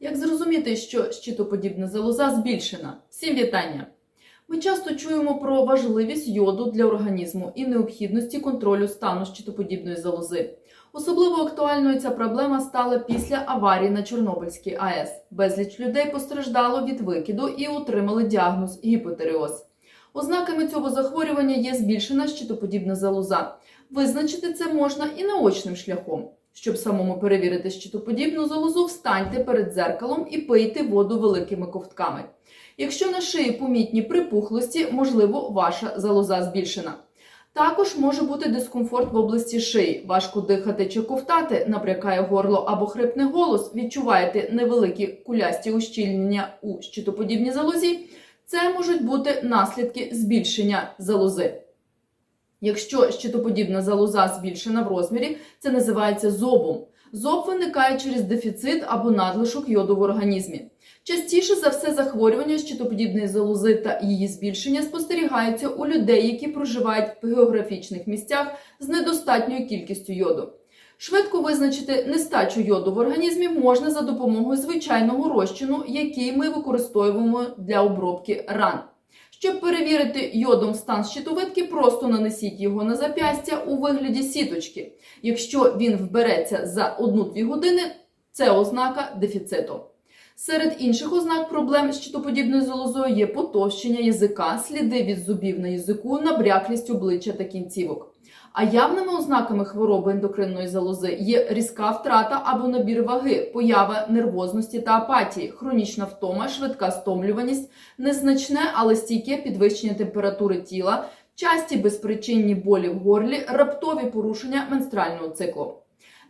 Як зрозуміти, що щитоподібна залоза збільшена? Всім вітання! Ми часто чуємо про важливість йоду для організму і необхідності контролю стану щитоподібної залози. Особливо актуальною ця проблема стала після аварії на Чорнобильській АЕС. Безліч людей постраждало від викиду і отримали діагноз гіпотереоз. Ознаками цього захворювання є збільшена щитоподібна залоза. Визначити це можна і наочним шляхом. Щоб самому перевірити щитоподібну залозу, встаньте перед дзеркалом і пийте воду великими ковтками. Якщо на шиї помітні припухлості, можливо, ваша залоза збільшена. Також може бути дискомфорт в області шиї, важко дихати чи ковтати, напрякає горло або хрипне голос, відчуваєте невеликі кулясті ущільнення у щитоподібній залозі. Це можуть бути наслідки збільшення залози. Якщо щитоподібна залоза збільшена в розмірі, це називається зобом. Зоб виникає через дефіцит або надлишок йоду в організмі. Частіше за все захворювання щитоподібної залози та її збільшення спостерігаються у людей, які проживають в географічних місцях з недостатньою кількістю йоду. Швидко визначити нестачу йоду в організмі можна за допомогою звичайного розчину, який ми використовуємо для обробки ран. Щоб перевірити йодом стан щитовидки, просто нанесіть його на зап'ястя у вигляді сіточки. Якщо він вбереться за 1-2 години, це ознака дефіциту. Серед інших ознак проблем з щитоподібною залозою є потовщення язика, сліди від зубів на язику, набряклість обличчя та кінцівок. А явними ознаками хвороби ендокринної залози є різка втрата або набір ваги, поява нервозності та апатії, хронічна втома, швидка стомлюваність, незначне, але стійке підвищення температури тіла, часті безпричинні болі в горлі, раптові порушення менструального циклу.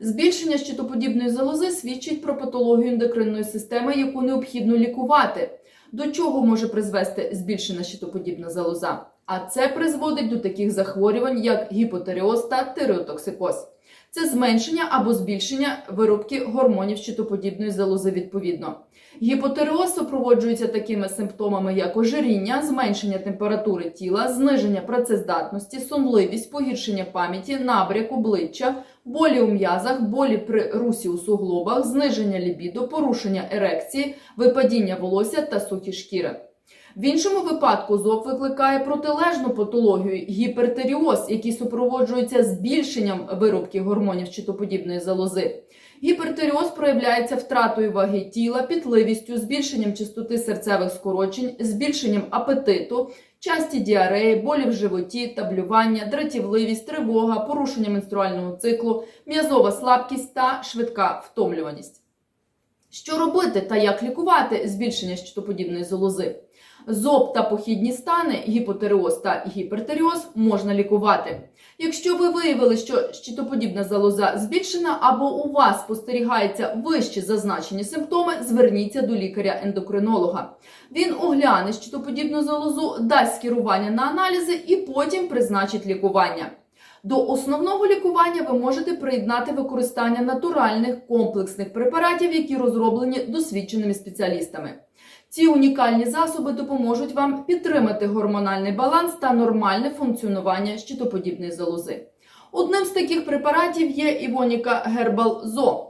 Збільшення щитоподібної залози свідчить про патологію ендокринної системи, яку необхідно лікувати. До чого може призвести збільшена щитоподібна залоза? А це призводить до таких захворювань, як гіпотереоз та тиреотоксикоз. Це зменшення або збільшення виробки гормонів щитоподібної залози відповідно. Гіпотереоз супроводжується такими симптомами, як ожиріння, зменшення температури тіла, зниження працездатності, сонливість, погіршення пам'яті, набряк обличчя, болі у м'язах, болі при русі у суглобах, зниження лібіду, порушення ерекції, випадіння волосся та сухі шкіри. В іншому випадку ЗОП викликає протилежну патологію гіпертеріоз, який супроводжується збільшенням виробки гормонів щитоподібної залози. Гіпертеріоз проявляється втратою ваги тіла, пітливістю, збільшенням частоти серцевих скорочень, збільшенням апетиту, часті діареї, болі в животі, таблювання, дратівливість, тривога, порушення менструального циклу, м'язова слабкість та швидка втомлюваність. Що робити та як лікувати збільшення щитоподібної залози? Зоб та похідні стани, гіпотереоз та гіпертереоз можна лікувати. Якщо ви виявили, що щитоподібна залоза збільшена або у вас спостерігається вище зазначені симптоми, зверніться до лікаря-ендокринолога. Він огляне щитоподібну залозу, дасть скерування на аналізи і потім призначить лікування. До основного лікування ви можете приєднати використання натуральних комплексних препаратів, які розроблені досвідченими спеціалістами. Ці унікальні засоби допоможуть вам підтримати гормональний баланс та нормальне функціонування щитоподібної залози. Одним з таких препаратів є Івоніка Zo.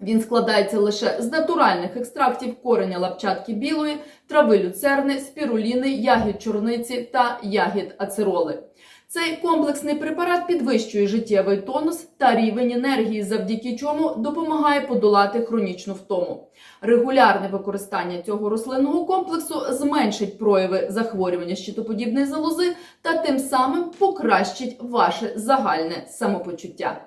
Він складається лише з натуральних екстрактів кореня лапчатки білої, трави люцерни, спіруліни, ягід чорниці та ягід ацероли. Цей комплексний препарат підвищує життєвий тонус та рівень енергії, завдяки чому допомагає подолати хронічну втому. Регулярне використання цього рослинного комплексу зменшить прояви захворювання щитоподібної залози та тим самим покращить ваше загальне самопочуття.